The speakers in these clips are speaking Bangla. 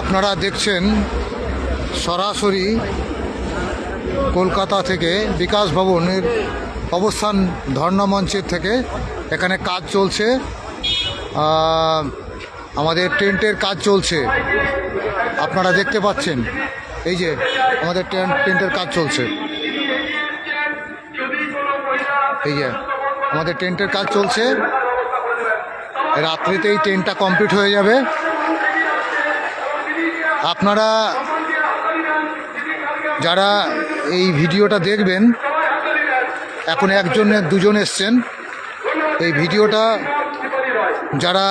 আপনারা দেখছেন সরাসরি কলকাতা থেকে বিকাশ ভবনের অবস্থান ধর্ণা মঞ্চের থেকে এখানে কাজ চলছে। আমাদের টেন্টের কাজ চলছে। আপনারা দেখতে পাচ্ছেন, এই যে আমাদের টেন্ট টেন্টের কাজ চলছে। এই যে, আমাদের টেন্টের কাজ চলছে। রাত্রিতেই টেন্টটা কমপ্লিট হয়ে যাবে। আপনারা যারা এই ভিডিওটা দেখবেন, এখন একজন দুজন এসছেন। এই ভিডিওটা যারা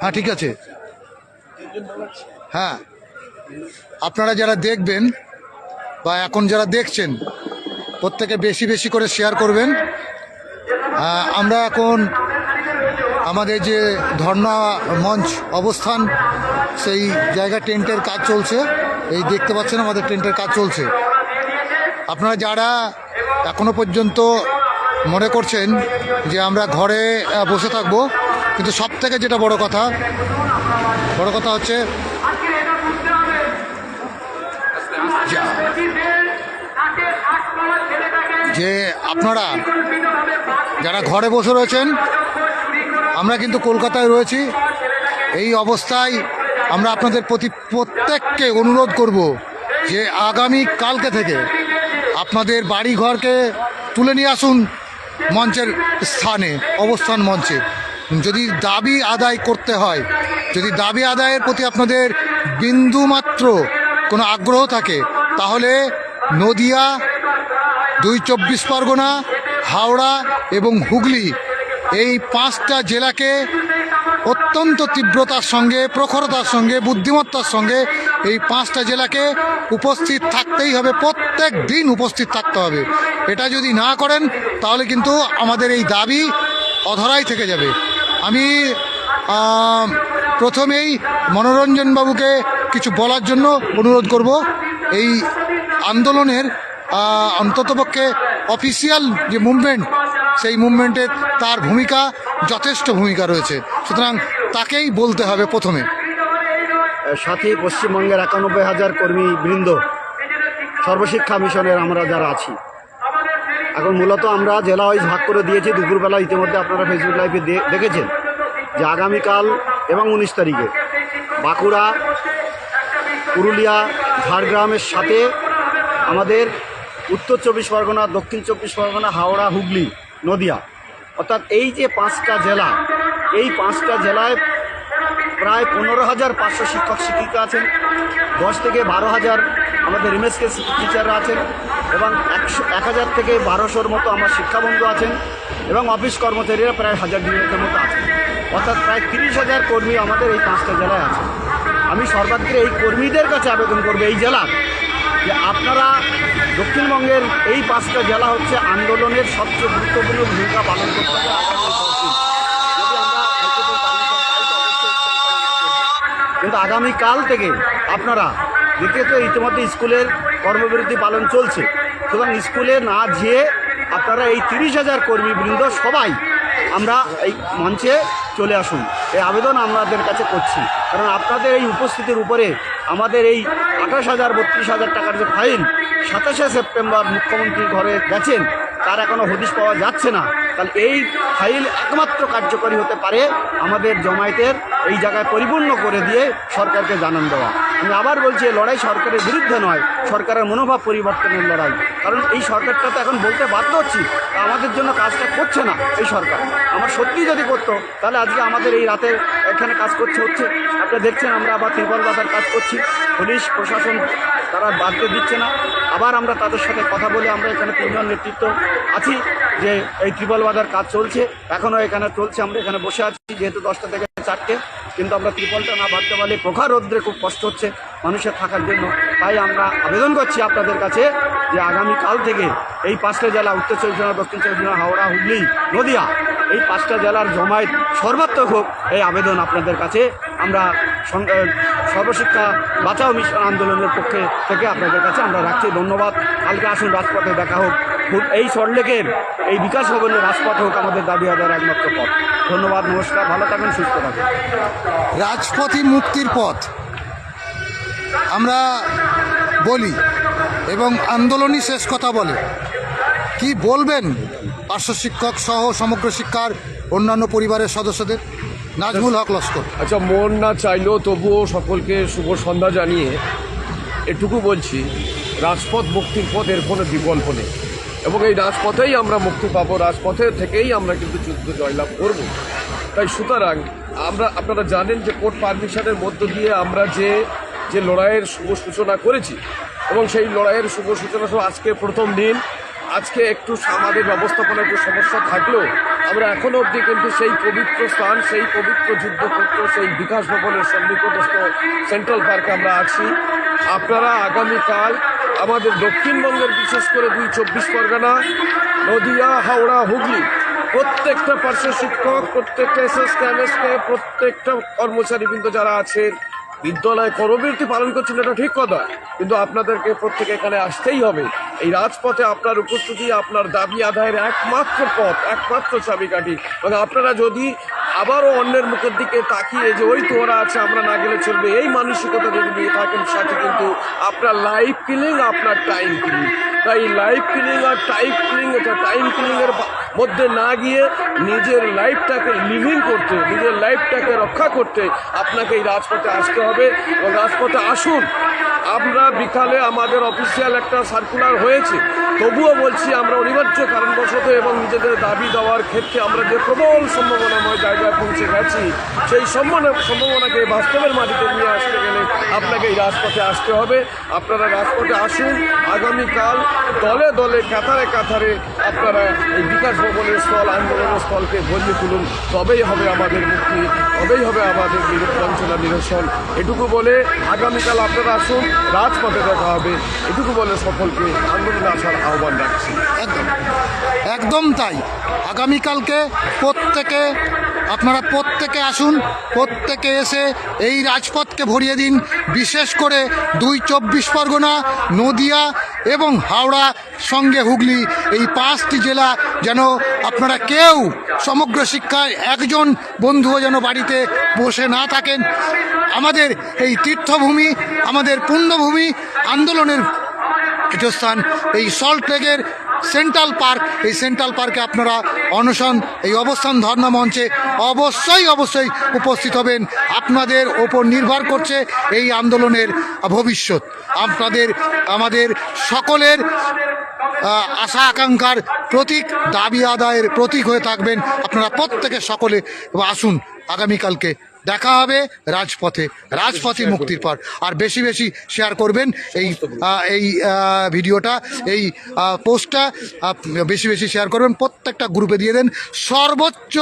হ্যাঁ ঠিক আছে। হ্যাঁ। আপনারা যারা দেখবেন বা এখন যারা দেখছেন, প্রত্যেকে বেশি বেশি করে শেয়ার করবেন। আমরা এখন আমাদের যে ধর্ণা মঞ্চ অবস্থান, সেই জায়গা টেন্টের কাজ চলছে। এই দেখতে পাচ্ছেন আমাদের টেন্টের কাজ চলছে। আপনারা যারা এখনও পর্যন্ত মনে করছেন যে আমরা ঘরে বসে থাকব, কিন্তু সব থেকে যেটা বড় কথা বড় কথা হচ্ছে যে। আপনারা যারা ঘরে বসে রয়েছেন আমরা কিন্তু কলকাতায় রয়েছি। এই অবস্থায় আমরা আপনাদের প্রতি প্রত্যেককে অনুরোধ করব যে আগামী কালকে থেকে আপনাদের বাড়ি ঘরকে তুলে নিয়ে আসুন মঞ্চের স্থানে অবস্থান মঞ্চে। যদি দাবি আদায় করতে হয়, যদি দাবি আদায়ের প্রতি আপনাদের বিন্দুমাত্র কোনো আগ্রহ থাকে, তাহলে নদিয়া, দুই চব্বিশ পরগনা, হাওড়া এবং হুগলি এই পাঁচটা জেলাকে অত্যন্ত তীব্রতার সঙ্গে, প্রখরতার সঙ্গে, বুদ্ধিমত্তার সঙ্গে এই পাঁচটা জেলাকে উপস্থিত থাকতেই হবে, প্রত্যেক দিন উপস্থিত থাকতে হবে। এটা যদি না করেন, তাহলে কিন্তু আমাদের এই দাবি অধরাই থেকে যাবে। আমি প্রথমেই মনোরঞ্জনবাবুকে কিছু বলার জন্য অনুরোধ করব। এই আন্দোলনের অন্ততপক্ষে অফিসিয়াল যে মুভমেন্ট, সেই মুভমেন্টে তার ভূমিকা, যথেষ্ট ভূমিকা রয়েছে। সুতরাং তাকেই বলতে হবে প্রথমে। সাথে, পশ্চিমবঙ্গের একানব্বই হাজার কর্মী বৃন্দ সর্বশিক্ষা মিশনের আমরা যারা আছি এখন মূলত আমরা জেলা ওয়াইজ ভাগ করে দিয়েছি। দুপুরবেলা ইতিমধ্যে আপনারা ফেসবুক লাইভে দেখেছেন যে আগামীকাল এবং উনিশ তারিখে বাঁকুড়া, পুরুলিয়া, ঝাড়গ্রামের সাথে আমাদের উত্তর চব্বিশ পরগনা, দক্ষিণ চব্বিশ পরগনা, হাওড়া, হুগলি, নদিয়া অর্থাৎ এই যে পাঁচটা জেলা, এই পাঁচটা জেলায় প্রায় পনেরো হাজার পাঁচশো শিক্ষক শিক্ষিকা আছেন। দশ থেকে বারো হাজার আমাদের এমএসকে টিচাররা আছেন। এবং একশো, এক হাজার থেকে বারোশোর মতো আমার শিক্ষাবন্ধু আছেন এবং অফিস কর্মচারীরা প্রায় হাজার দুয়েকের মতো আছেন। অর্থাৎ প্রায় তিরিশ হাজার কর্মী আমাদের এই পাঁচটা জেলায় আছে আমি সর্বাগ্রে এই কর্মীদের কাছে আবেদন করব এই জেলার যে আপনারা দক্ষিণবঙ্গের এই পাঁচটা জেলা হচ্ছে আন্দোলনের সবচেয়ে গুরুত্বপূর্ণ ভূমিকা পালন করতে। কিন্তু আগামীকাল থেকে আপনারা দ্বিতীয়ত ইতিমধ্যে স্কুলের কর্মবিরতি পালন চলছে। সুতরাং স্কুলে না যেয়ে আপনারা এই তিরিশ হাজার কর্মীবৃন্দ সবাই আমরা এই মঞ্চে চলে আসুন। এই আবেদন আমাদের কাছে করছি। কারণ আপনাদের এই উপস্থিতির উপরে আমাদের এই আঠাশ হাজার, বত্রিশ হাজার টাকার যে ফাইল সাতাশে সেপ্টেম্বর মুখ্যমন্ত্রী ঘরে গেছেন, তার এখনও হদিশ পাওয়া যাচ্ছে না। তাহলে এই ফাইল একমাত্র কার্যকরী হতে পারে আমাদের জমায়েতের এই জায়গায় পরিপূর্ণ করে দিয়ে সরকারকে জানান দেওয়া। আমি আবার বলছি, এই লড়াই সরকারের বিরুদ্ধে নয়, সরকারের মনোভাব পরিবর্তনের লড়াই। কারণ এই সরকারটা তো এখন বলতে বাধ্য হচ্ছি, আমাদের জন্য কাজটা করছে না এই সরকার। আমার সত্যি যদি করতো, তাহলে আজকে আমাদের এই রাতে এখানে কাজ করছে, হচ্ছে। আপনারা দেখছেন, আমরা আবার ত্রিপল বাজার কাজ করছি। পুলিশ, প্রশাসন, তারা বাধ্য দিচ্ছে না। আবার আমরা তাদের সাথে কথা বলে আমরা এখানে তিনজন নেতৃত্ব আছি, যে এই ত্রিপল বাজার কাজ চলছে। এখনও এখানে চলছে, আমরা এখানে বসে আছি, যেহেতু দশটা থেকে চারটে। কিন্তু আমরা ত্রিপলটা না বাঁধতে পারলে প্রখর রৌদ্রে খুব কষ্ট হচ্ছে মানুষের থাকার জন্য। তাই আমরা আবেদন করছি আপনাদের কাছে যে আগামী কাল থেকে এই পাঁচটা জেলা, উত্তর চব্বিশ পরগনা, দক্ষিণ চব্বিশ পরগনা, হাওড়া, হুগলি, নদিয়া এই পাঁচটা জেলার জমায়েত সর্বাত্মক হোক এই আবেদন আপনাদের কাছে। আমরা সর্বশিক্ষা বাঁচাও মিশন আন্দোলনের পক্ষে থেকে আপনাদের কাছে আমরা রাখছি। ধন্যবাদ। কালকে আসুন রাজপথে দেখা হোক। এই সরলেকের এই বিকাশ ভবনের রাজপথ হোক আমাদের দাবি আদায়ের একমাত্র পথ। ধন্যবাদ নমস্কার ভালো থাকেন সুস্থ থাকেন। রাজপথই মুক্তির পথ। আমরা বলি এবং আন্দোলনই শেষ কথা বলে। কি বলবেন পার্শ্ব শিক্ষক সহ সমগ্র শিক্ষার অন্যান্য পরিবারের সদস্যদের? নাজমুল হক লস্কর। আচ্ছা মন না চাইলেও তবুও সকলকে শুভ সন্ধ্যা জানিয়ে এটুকু বলছি রাজপথ মুক্তির পথ এর কোনো বিকল্প নেই। এবং এই রাজপথেই আমরা মুক্তি পাবো। রাজপথে থেকেই আমরা কিন্তু যুদ্ধ জয়লাভ করব। তাই সুতরাং আমরা, আপনারা জানেন যে কোর্ট পারমিশনের মধ্য দিয়ে আমরা যে যে লড়াইয়ের শুভ সূচনা করেছি এবং সেই লড়াইয়ের শুভ সূচনা সহ আজকে প্রথম দিন, আজকে একটু আমাদের ব্যবস্থাপনার একটু সমস্যা থাকলেও আমরা এখনও অবধি কিন্তু সেই পবিত্র স্থান, সেই পবিত্র যুদ্ধক্ষেত্র, সেই বিকাশ ভবনের সন্নিকটস্থ সেন্ট্রাল পার্কে আমরা আছি। আপনারা আগামীকাল আমাদের দক্ষিণবঙ্গের বিশেষ করে দুই চব্বিশ পরগনা, নদিয়া, হাওড়া, হুগলি, প্রত্যেকটা পার্শ্ব শিক্ষক, প্রত্যেকটা এস এস কে প্রত্যেকটা কর্মচারীবৃন্দ যারা আছেন, বিদ্যালয়ে কর্মবিরতি পালন করছেন, এটা ঠিক কথা। কিন্তু আপনাদেরকে প্রত্যেকে এখানে আসতেই হবে। এই রাজপথে আপনার উপস্থিতি, আপনার দাবি আদায়ের একমাত্র পথ, একমাত্র চাবিকাঠি। এবং আপনারা যদি আবারও অন্যের মুখের দিকে তাকিয়ে যে ওই তো ওরা আছে, আমরা না গেলে চলবে। এই মানসিকতা যদি নিয়ে থাকেন সাথে কিন্তু আপনার লাইফ কিলিং আপনার টাইম কিলিং তাই লাইফ কিলিং আর টাইম কিলিং এটা টাইম কিলিংয়ের মধ্যে না গিয়ে নিজের লাইফটাকে লিভিং করতে, নিজের লাইফটাকে রক্ষা করতে আপনাকে এই রাজপথে আসতে হবে। এবং রাজপথে আসুন। আমরা বিকালে আমাদের অফিসিয়াল একটা সার্কুলার হয়েছে। তবুও বলছি আমরা অনিবার্য কারণবশত এবং নিজেদের দাবি দেওয়ার ক্ষেত্রে আমরা যে প্রবল সম্ভাবনাময় জায়গায় পৌঁছে গেছি, সেই সম্ভাবনা, সম্ভাবনাকে বাস্তবের মাটিতে নিয়ে আসতে গেলে আপনাকে এই রাজপথে আসতে হবে। আপনারা রাজপথে আসুন। আগামীকাল দলে দলে, কাতারে কাতারে আপনারা এই বিকাশ ভবনের স্থল, আন্দোলনের স্থলকে ভরিয়ে তুলুন। তবেই হবে আমাদের মুক্তি, তবেই হবে আমাদের নিরঞ্চনা নিরসন। এটুকু বলে আগামীকাল আপনারা আসুন, রাজপথে দেখা হবে। এটুকু বলে সকলকে আন্দোলনে আসার আহ্বান রাখছি। একদম একদম তাই। আগামীকালকে প্রত্যেকে, আপনারা প্রত্যেকে আসুন, প্রত্যেকে এসে এই রাজপথকে ভরিয়ে দিন। বিশেষ করে দুই চব্বিশ পরগনা, নদিয়া এবং হাওড়া সঙ্গে হুগলি, এই পাঁচটি জেলা যেন আপনারা কেউ সমগ্র শিক্ষায় একজন বন্ধুও যেন বাড়িতে বসে না থাকেন। আমাদের এই তীর্থভূমি, আমাদের পুণ্যভূমি আন্দোলনের স্থান এই সল্ট লেকের সেন্ট্রাল পার্ক, এই সেন্ট্রাল পার্কে আপনারা অনশন, এই অবস্থান ধর্না মঞ্চে অবশ্যই অবশ্যই উপস্থিত হবেন। আপনাদের ওপর নির্ভর করছে এই আন্দোলনের ভবিষ্যৎ। আপনাদের, আমাদের সকলের আশা আকাঙ্ক্ষার প্রতীক, দাবি আদায়ের প্রতীক হয়ে থাকবেন আপনারা প্রত্যেকে সকলে আসুন, আগামীকালকে দেখা হবে রাজপথে রাজপথে মুক্তির পর। আর বেশি বেশি শেয়ার করবেন এই এই ভিডিওটা, এই পোস্টটা বেশি বেশি শেয়ার করবেন, প্রত্যেকটা গ্রুপে দিয়ে দেন। সর্বোচ্চ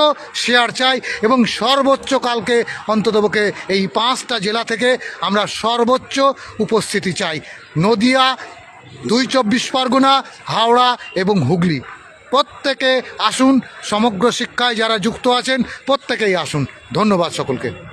শেয়ার চাই এবং সর্বোচ্চ কালকে অন্ততপক্ষে এই পাঁচটা জেলা থেকে আমরা সর্বোচ্চ উপস্থিতি চাই। নদিয়া দুই চব্বিশ পরগনা, হাওড়া এবং হুগলি। প্রত্যেকে আসুন, সমগ্র শিক্ষায় যারা যুক্ত আছেন, প্রত্যেকেই আসুন। ধন্যবাদ সকলকে।